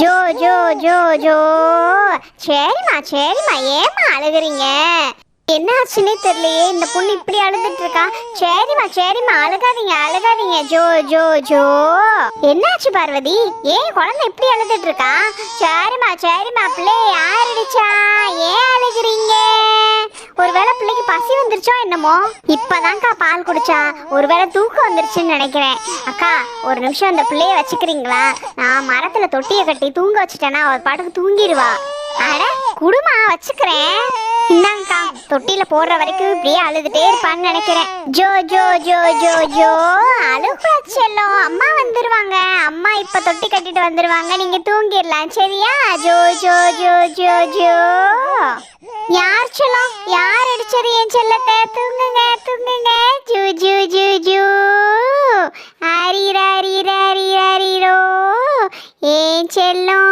Joe ஜோ ஜோ Joe. சரிம்மா சரிம்மா. ஏமா அழுகுறீங்க? என்ன ஆச்சுன்னே தெரியலையே. இந்த பொண்ணு இப்படி அழுதுட்டு இருக்கா. சரிம்மா சரிம்மா. அழுகாதீங்க அழுகாதீங்க. ஜோ ஜோ ஜோ. என்னாச்சு பார்வதி? ஏன் குழந்தை இப்படி அழுதுட்டு இருக்கா? சரிம்மா சரிம்மா. பிள்ளை யார் அடிச்சா வந்துருச்சோ என்னமோ? இப்பதான்க்கா பால் குடிச்சா. ஒருவேளை தூக்கம் வந்துருச்சுன்னு நினைக்கிறேன். அக்கா ஒரு நிமிஷம் அந்த பிள்ளைய வச்சுக்கிறீங்களா? நான் மரத்துல தொட்டியை கட்டி தூங்க வச்சுட்டேன்னா அவர் பாட்டுக்கு தூங்கிடுவா. அட குடுமா வச்சுக்கிறேன். இந்தாங்கக்கா தொட்டில போடுற வரைக்கும் இப்படியே அழுதுட்டே இருப்பான்னு நினைக்கிறேன். ஜோ ஜோ ஜோ ஜோ ஜோ அழுகுறாது செல்லம் அம்மா வந்துருவாங்க. அம்மா இப்ப தொட்டி கட்டிட்டு வந்துருவாங்க. நீங்க தூங்கிடலாம். சரியா? ஜோ ஜோ ஜோ ஜோ ஜோ. யார் செல்லம் யார் அடிச்சது என் செல்லத்தை? தூங்குங்க தூங்குங்க. ஜூ ஜூ ஜூ ஜூ. ஆரிரோ ஏன் செல்லம்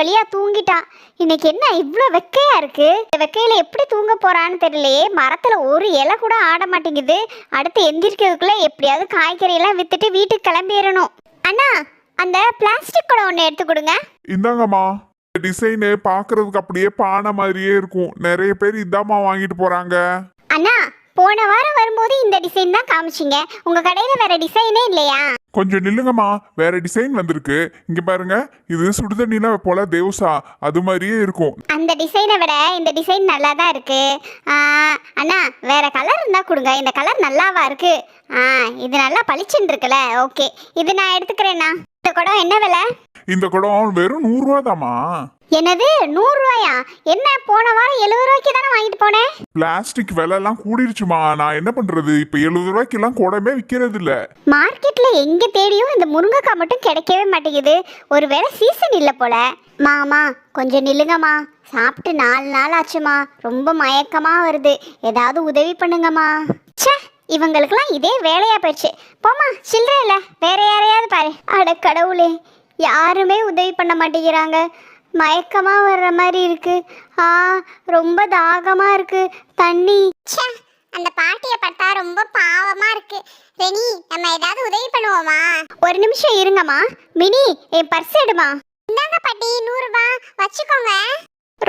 ஒரு வழியா தூங்கிட்டா. இன்னைக்கு என்ன இவ்வளோ வெக்கையா இருக்கு? இந்த வெக்கையில எப்படி தூங்க போறான்னு தெரியலையே. மரத்துல ஒரு இலை கூட ஆட மாட்டேங்குது. அடுத்து எந்திரிக்கிறதுக்குள்ள எப்படியாவது காய்கறி எல்லாம் வித்துட்டு வீட்டுக்கு கிளம்பிடணும் அண்ணா அந்த பிளாஸ்டிக் குடம் ஒன்று எடுத்து கொடுங்க. இந்தாங்கம்மா. டிசைனு பார்க்கறதுக்கு அப்படியே பானை மாதிரியே இருக்கும். நிறைய பேர் இதாம்மா வாங்கிட்டு போறாங்க. அண்ணா போன வாரம் வரும்போது இந்த டிசைன் தான் காமிச்சிங்க. உங்க கடையில வேற டிசைனே இல்லையா? கொஞ்சம் நில்லுங்கம்மா. வேற டிசைன் வந்திருக்கு. இங்க பாருங்க. இது சுடுதண்ணில போல தேவ்சா. அது மாதிரியே இருக்கும். அந்த டிசைனை விட இந்த டிசைன் நல்லா தான் இருக்கு அண்ணா வேற கலர் இருந்தா கொடுங்க. இந்த கலர் நல்லாவா இருக்கு? ஆ இது நல்லா பளிச்சுன்னு இருக்குல்ல. ஓகே இது நான் எடுத்துக்கிறேண்ணா இந்த குடம் என்ன விலை? இந்த குடம் வெறும் நூறுரூவா தாம்மா என்னது நூறு ரூபாயா என்ன போன வாரம் எழுபது ரூபாய்க்கு தானே வாங்கிட்டு போனேன் பிளாஸ்டிக் விலைலாம் கூடிருச்சுமா. நான் என்ன பண்றது? இப்ப எழுபது ரூபாய்க்கெல்லாம் குடமே விற்கிறது இல்ல மார்க்கெட்ல எங்க தேடியும் இந்த முருங்கைக்காய் மட்டும் கிடைக்கவே மாட்டேங்குது. ஒருவேளை சீசன் இல்லை போல. மாமா கொஞ்சம் நில்லுங்கம்மா. சாப்பிட்டு நாலு நாள் ஆச்சுமா. ரொம்ப மயக்கமா வருது. ஏதாவது உதவி பண்ணுங்கம்மா. ச்சே இவங்களுக்கெல்லாம் இதே வேலையா போயிடுச்சு. போமா சில்லற இல்ல வேற யாரையாவது பாரு. அட கடவுளே யாருமே உதவி பண்ண மாட்டேங்கிறாங்க. மயக்கமா வர்ற மாதிரி இருக்கு. ஆ ரொம்ப தாகமா இருக்கு. தண்ணி. அந்த பாட்டியை பார்த்தா ரொம்ப பாவமா இருக்கு. ரெனி நம்ம ஏதாவது உதவி பண்ணுவோமா? ஒரு நிமிஷம் இருங்கம்மா. மினி என் பர்ஸ் எடுமா? இந்தாங்க பாட்டி நூறு ரூபாய் வச்சுக்கோங்க.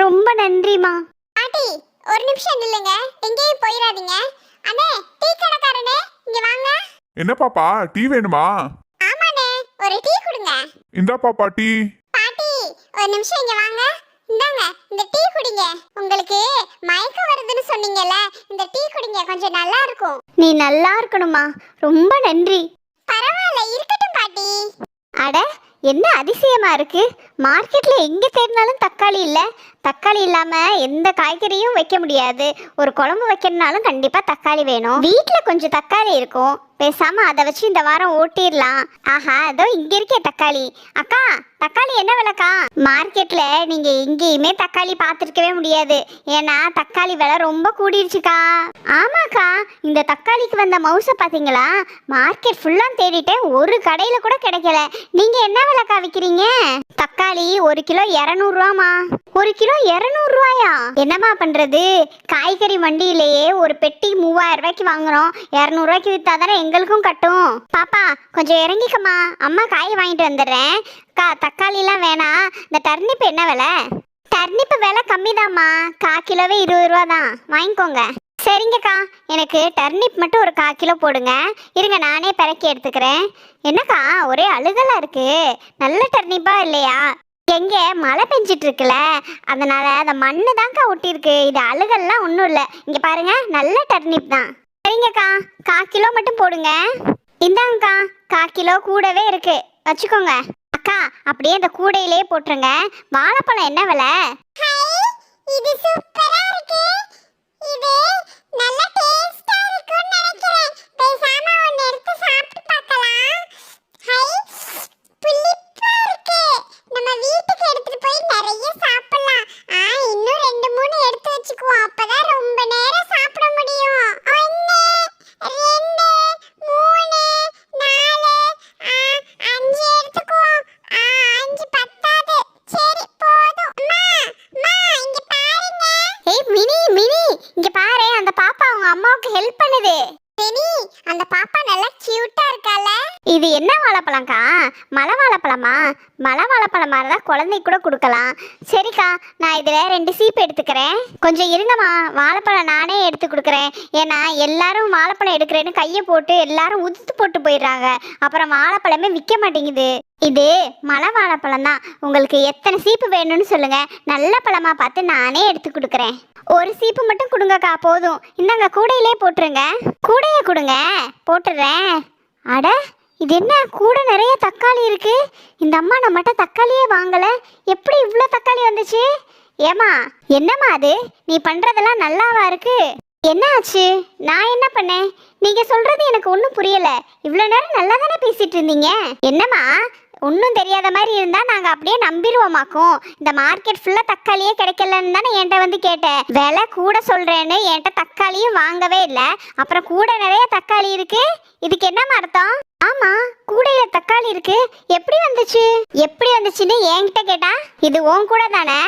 ரொம்ப நன்றிமா பாட்டி ஒரு நிமிஷம் நில்லுங்க. எங்கேயும் போயிடாதீங்க அண்ணே டீ கடைக்காரனே இங்க வாங்க. என்ன பாப்பா டீ வேணுமா? ஆமாண்ணே ஒரு டீ கொடுங்க. இந்தா பாப்பா டீ. பாட்டி ஒரு நிமிஷம் இங்க வாங்க. இந்தாங்க இந்த டீ குடிங்க. உங்களுக்கு மயக்கம் வருதுன்னு சொன்னீங்கல்ல இந்த டீ குடிங்க கொஞ்சம் நல்லா இருக்கும். நீ நல்லா இருக்கணுமா? ரொம்ப நன்றி. பரவாயில்ல இருக்கட்டும் பாட்டி. அட என்ன அதிசயமா இருக்கு? மார்க்கெட்டில் எங்கே தேடினாலும் தக்காளி இல்லை. தக்காளி இல்லாமல் எந்த காய்கறியும் வைக்க முடியாது. ஒரு குழம்பு வைக்கணும்னாலும் கண்டிப்பாக தக்காளி வேணும். வீட்டில் கொஞ்சம் தக்காளி இருக்கும். பேசாமல் அதை வச்சு இந்த வாரம் ஓட்டிடலாம். ஆஹா அதோ இங்கே இருக்கே தக்காளி. அக்கா தக்காளி என்ன விலைக்கா? மார்க்கெட்டில் நீங்கள் எங்கேயுமே தக்காளி பார்த்துருக்கவே முடியாது. ஏன்னா தக்காளி விலை ரொம்ப கூடிருச்சுக்கா. ஆமாக்கா இந்த தக்காளிக்கு வந்த மவுசை பார்த்தீங்களா மார்க்கெட் ஃபுல்லாக தேடிட்டேன் ஒரு கடையில் கூட கிடைக்கல. நீங்கள் என்ன விலைக்கா விற்கிறீங்க தக்காளி தக்காளி ஒரு கிலோ இரநூறுவாமா ஒரு கிலோ இரநூறுவாயா? என்னம்மா பண்ணுறது காய்கறி மண்டியிலேயே ஒரு பெட்டி மூவாயிரம் ரூபாய்க்கு வாங்குறோம். இரநூறுவாய்க்கு விற்றா தானே எங்களுக்கும் கட்டும். பாப்பா கொஞ்சம் இறங்கிக்கம்மா. அம்மா காய் வாங்கிட்டு வந்துடுறேன். கா தக்காளிலாம் வேணாம் இந்த டர்னிப் என்ன விலை? டர்னிப்பு விலை கம்மிதாம்மா. கா கிலோவே இருபது ரூபா தான் வாங்கிக்கோங்க. சரிங்கக்கா. எனக்கு டர்னிப் மட்டும் ஒரு கால் கிலோ போடுங்க. இருங்க நானே பிறக்கி எடுத்துக்கிறேன். என்னக்கா ஒரே அழுகலாக இருக்குது நல்ல டர்னிப்பா இல்லையா? எங்கே மழை பெஞ்சிட்டு இருக்குல்ல. அதனால அந்த மண்ணு தான்க்கா ஒட்டியிருக்கு. இது அழுகல்லாம் ஒன்றும் இல்லை. இங்கே பாருங்க நல்ல டர்னிப் தான். சரிங்கக்கா கா கிலோ மட்டும் போடுங்க. இந்தாங்கக்கா கா கிலோ கூடவே இருக்கு. வச்சுக்கோங்க. அக்கா அப்படியே இந்த கூடையிலே போட்டுருங்க. வாழைப்பழம் என்ன விலை? இது சூப்பரா இருக்கு. இது நல்ல டேஸ்டா இருக்கும்னு நினைக்கிறேன். பேசாம ஒன்னு எடுத்து சாப்பிட்டு பார்க்கலாம். ஹை புள்ளி இருக்கு நம்ம வீட்டுக்கு எடுத்துட்டு போய் நிறைய சாப்பிடலாம் ஆ இன்னும் ரெண்டு மூணு எடுத்து வச்சுக்குவோம் அப்பதான் ரொம்ப நேரம் சாப்பிட முடியும் ஒன்னு ரெண்டு மூணு நாலு ஆ, அஞ்சு எடுத்துக்குவோம் ஆ, அஞ்சு பத்தாது சரி போதும் அம்மா அம்மா இங்க பாருங்க ஏய் மினி மினி இங்க பாரு அந்த பாப்பா அவங்க அந்த பாப்பா நல்லா கியூட்டா இருக்கால. இது என்ன வாழைப்பழம்க்கா? மலை வாழைப்பழமா? மலை வாழைப்பழமா இருந்தால் குழந்தைக்கு கூட கொடுக்கலாம். சரிக்கா நான் இதில் ரெண்டு சீப்பு எடுத்துக்கிறேன். கொஞ்சம் இருங்கம்மா வாழைப்பழம் நானே எடுத்து கொடுக்குறேன். ஏன்னா எல்லாரும் வாழைப்பழம் எடுக்கிறேன்னு கையை போட்டு எல்லாரும் உதுத்து போட்டு போயிடுறாங்க. அப்புறம் வாழைப்பழமே விற்க மாட்டேங்குது. இது மலை வாழைப்பழம் தான். உங்களுக்கு எத்தனை சீப்பு வேணும்னு சொல்லுங்க. நல்ல பழமா பார்த்து நானே எடுத்து கொடுக்குறேன். ஒரு சீப்பு மட்டும் கொடுங்கக்கா போதும். இந்தாங்க கூடையிலே போட்டுருங்க. கூடையை கொடுங்க. போட்டுடுறேன். அட இது என்ன? கூட நிறைய தக்காளி இருக்கு. இந்த அம்மா நம்மகிட்ட தக்காளியே வாங்கலை. எப்படி இவ்வளோ தக்காளி வந்துச்சு? ஏமா என்னம்மா அது? நீ பண்ணுறதெல்லாம் நல்லாவா இருக்கு? என்ன ஆச்சு? நான் என்ன பண்ணேன்? நீங்க சொல்றது எனக்கு ஒன்றும் புரியல. இவ்வளோ நேரம் நல்லா தானே பேசிட்டு இருந்தீங்க? என்னம்மா ஒன்றும் தெரியாத மாதிரி இருந்தால் நாங்கள் அப்படியே நம்பிடுவோமாக்கும். இந்த மார்க்கெட் ஃபுல்லாக தக்காளியே கிடைக்கலன்னு தானே என்கிட்ட வந்து கேட்டேன் விலை கூட சொல்கிறேன்னு என்கிட்ட தக்காளியும் வாங்கவே இல்லை. அப்புறம் கூட நிறைய தக்காளி இருக்குது இதுக்கு என்ன அர்த்தம்? ஆமாம் கூடையில் தக்காளி இருக்கு. எப்படி வந்துச்சு? எப்படி வந்துச்சுன்னு என்கிட்ட கேட்டா இது உன் கூட தானே.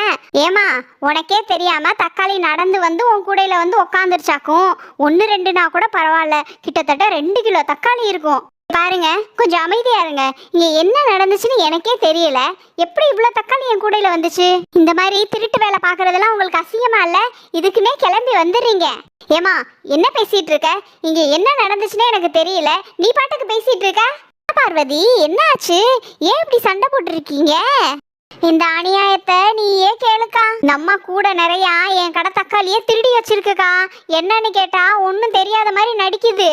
ஏமா உனக்கே தெரியாம தக்காளி நடந்து வந்து உன் கூடையில வந்து உக்காந்துருச்சாக்கும். ஒன்று ரெண்டுனா கூட பரவாயில்ல. கிட்டத்தட்ட ரெண்டு கிலோ தக்காளி இருக்கும். பாருங்க கொஞ்சம் அமைதியா இருங்க. இங்க என்ன நடந்துச்சுன்னு எனக்கே தெரியல. எப்படி இவ்வளோ தக்காளி என் கூடையில வந்துச்சு? இந்த மாதிரி திருட்டு வேலை பாக்குறதெல்லாம் உங்களுக்கு அசிங்கமா இல்ல? இதுக்குன்னே கிளம்பி வந்துடுறீங்க ஏமா என்ன பேசிட்டு இருக்க? இங்க என்ன நடந்துச்சுன்னு எனக்கு தெரியல. நீ பாட்டுக்கு பேசிட்டு இருக்க? பார்வதி என்னாச்சு ஏன் இப்படி சண்டை போட்டுருக்கீங்க? இந்த அநியாயத்தை நீயே கேளுக்கா. நம்ம கூட நிறைய என் கடை தக்காளியே திருடி வச்சிருக்குக்கா. என்னன்னு கேட்டா ஒன்றும் தெரியாத மாதிரி நடிக்குது.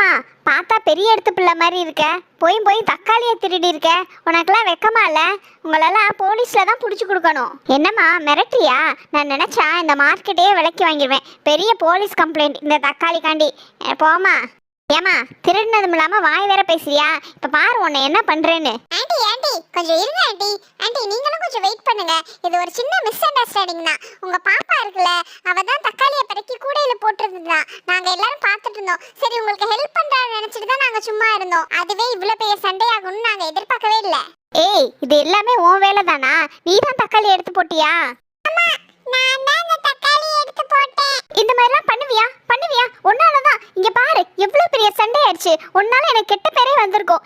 அம்மா, பார்த்தா பெரிய எடுத்து பிள்ளை மாதிரி இருக்க. போய் போய் தக்காளியை திருடி இருக்க. உனக்கெல்லாம் வெக்கமா இல்லை? உங்களெல்லாம் போலீஸில் தான் பிடிச்சி கொடுக்கணும். என்னம்மா மிரட்டுறியா? நான் நினச்சா இந்த மார்க்கெட்டே விலைக்கு வாங்கிடுவேன். பெரிய போலீஸ் கம்ப்ளைண்ட் இந்த தக்காளி காண்டி. போமா ஏமா திருடினதும் இல்லாம வாய் வேற பேசுறியா? இப்ப பாரு உன்னை என்ன பண்றேன்னு. ஆண்டி ஆண்டி கொஞ்சம் இருங்க ஆண்டி. ஆண்டி நீங்களும் கொஞ்சம் வெயிட் பண்ணுங்க. இது ஒரு சின்ன மிஸ் அண்டர்ஸ்டாண்டிங் தான். உங்க பாப்பா இருக்குல்ல அவ தான் தக்காளியை பறக்கி கூடையில போட்டிருந்தா நாங்க எல்லாரும் பார்த்துட்டு இருந்தோம். சரி உங்களுக்கு ஹெல்ப் பண்றான்னு நினைச்சிட்டு தான் நாங்க சும்மா இருந்தோம். அதுவே இவ்வளவு பெரிய சண்டையாகும்னு நாங்க எதிர்பார்க்கவே இல்ல. ஏய் இது எல்லாமே உன் வேலை தானா நீ தான் தக்காளி எடுத்து போட்டியா? இந்த தக்காளி எடுத்து போட்டேன். இந்த மாதிரிலாம் பண்ணுவியா? பண்ணுவியா? உன்னாலதான் இங்க பாரு எவ்வளவு பெரிய சண்டை ஆயிடுச்சு உன்னால எனக்கு கெட்ட பேரே வந்திருக்கும்.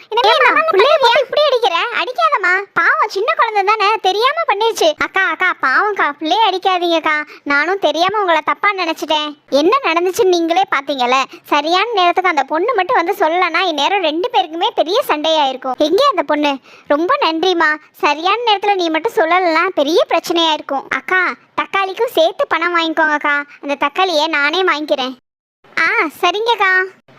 பிள்ளைய இப்படி அடிக்கிற? அடிக்காதம்மா. பாவம் சின்ன குழந்தை தானே. தெரியாம பண்ணிருச்சு. அக்கா அக்கா பாவம்க்கா. பிள்ளைய அடிக்காதீங்கக்கா. நானும் தெரியாம உங்களை தப்பா நினைச்சிட்டேன். என்ன நடந்துச்சுன்னு நீங்களே பாத்தீங்கல்ல? சரியான நேரத்துக்கு அந்த பொண்ணு மட்டும் வந்து சொல்லலன்னா இந்நேரம் ரெண்டு பேருக்குமே பெரிய சண்டையாயிருக்கும். எங்கே அந்த பொண்ணு? ரொம்ப நன்றிம்மா. சரியான நேரத்துல நீ மட்டும் சொல்லலைன்னா பெரிய பிரச்சனையா இருக்கும் அக்கா தக்காளிக்கும் சேர்த்து பணம் வாங்கிக்கோங்கக்கா. அந்த தக்காளியை நானே வாங்கிக்கிறேன். ஆ சரிங்கக்கா.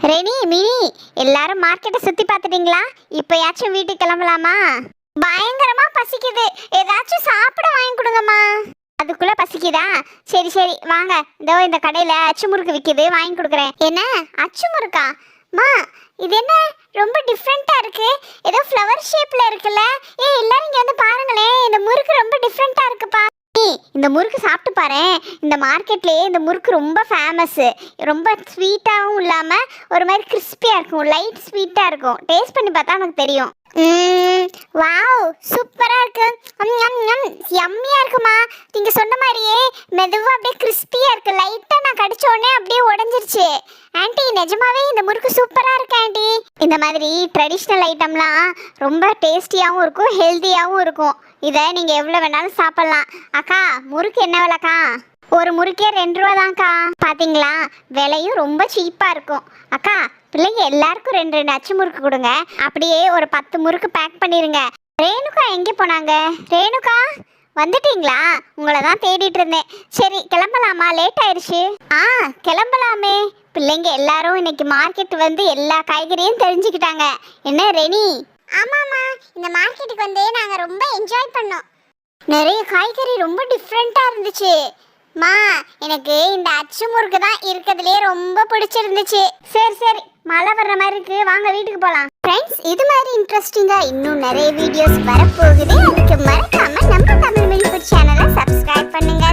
ரெனி மினி எல்லாரும் மார்க்கெட்டை சுற்றி பார்த்துட்டீங்களா? இப்போயாச்சும் வீட்டுக்கு கிளம்பலாமா? பயங்கரமாக பசிக்குது. ஏதாச்சும் சாப்பிட வாங்கி கொடுங்கம்மா. அதுக்குள்ளே பசிக்குதா? சரி சரி வாங்க. இதோ இந்த கடையில் அச்சு முறுக்கு விற்கிது வாங்கி கொடுக்குறேன். என்ன? அச்சு முறுக்கா? மா இது என்ன? ரொம்ப டிஃப்ரெண்ட்டாக இருக்குது ஏதோ ஃப்ளவர் ஷேப்பில் இருக்குல்ல. ஏ எல்லாரும் இங்கே வந்து பாருங்களேன். இந்த முறுக்கு ரொம்ப டிஃப்ரெண்ட்டாக இருக்குப்பா. இந்த முறுக்கு சாப்பிட்டு பாரு இந்த மார்க்கெட்லேயே இந்த முறுக்கு ரொம்ப ஃபேமஸ்ஸு ரொம்ப ஸ்வீட்டாகவும் இல்லாமல் ஒரு மாதிரி கிறிஸ்பியாக இருக்கும். லைட் ஸ்வீட்டாக இருக்கும். டேஸ்ட் பண்ணி பார்த்தா உனக்கு தெரியும். வாவ் சூப்பரா இருக்கு. யம்மியா இருக்குமா? நீங்க சொன்ன மாதிரியே மெதுவா அப்படியே கிறிஸ்பியா இருக்கு. லைட்டா நான் கடிச்ச உடனே அப்படியே உடைஞ்சிருச்சு. ஆண்டி நிஜமாவே இந்த முறுக்கு சூப்பரா இருக்கு ஆண்டி இந்த மாதிரி ட்ரெடிஷ்னல் ஐட்டம்லாம் ரொம்ப டேஸ்டியாகவும் இருக்கும் ஹெல்த்தியாகவும் இருக்கும். இதை நீங்க எவ்வளவு வேணாலும் சாப்பிடலாம். அக்கா முறுக்கு என்ன விலக்கா? ஒரு முறுக்கே ரெண்டு ரூபா தான்க்கா பாத்தீங்களா? விலையும் ரொம்ப சீப்பா இருக்கும். அக்கா பிள்ளைங்க எல்லாருக்கும் ரெண்டு ரெண்டு அச்சு முறுக்கு கொடுங்க. அப்படியே ஒரு பத்து முறுக்கு பேக் பண்ணிருங்க. ரேணுகா எங்கே போனாங்க? ரேணுகா வந்துட்டீங்களா? உங்களை தான் தேடிட்டு இருந்தேன். சரி கிளம்பலாமா? லேட் ஆயிடுச்சு. ஆ கிளம்பலாமே. பிள்ளைங்க எல்லாரும் இன்னைக்கு மார்க்கெட் வந்து எல்லா காய்கறியும் தெரிஞ்சுக்கிட்டாங்க. என்ன ரெனி? ஆமாம்மா. இந்த மார்க்கெட்டுக்கு வந்து நாங்கள் ரொம்ப என்ஜாய் பண்ணோம். நிறைய காய்கறி ரொம்ப டிஃப்ரெண்ட்டாக இருந்துச்சு. மா எனக்கு இந்த அச்சு முறுக்கு தான் இருக்கிறதுலே ரொம்ப பிடிச்சிருந்துச்சு. சரி சரி. மழை வர்ற மாதிரி இருக்கு. வாங்க வீட்டுக்கு போகலாம் ஃப்ரெண்ட்ஸ் இது மாதிரி இன்ட்ரெஸ்டிங்காக இன்னும் நிறைய வீடியோஸ் வரப்போகுது. அதுக்கு மறக்காம நம்ம தமிழ் மில்ஃபுட் சேனலை சப்ஸ்கிரைப் பண்ணுங்க.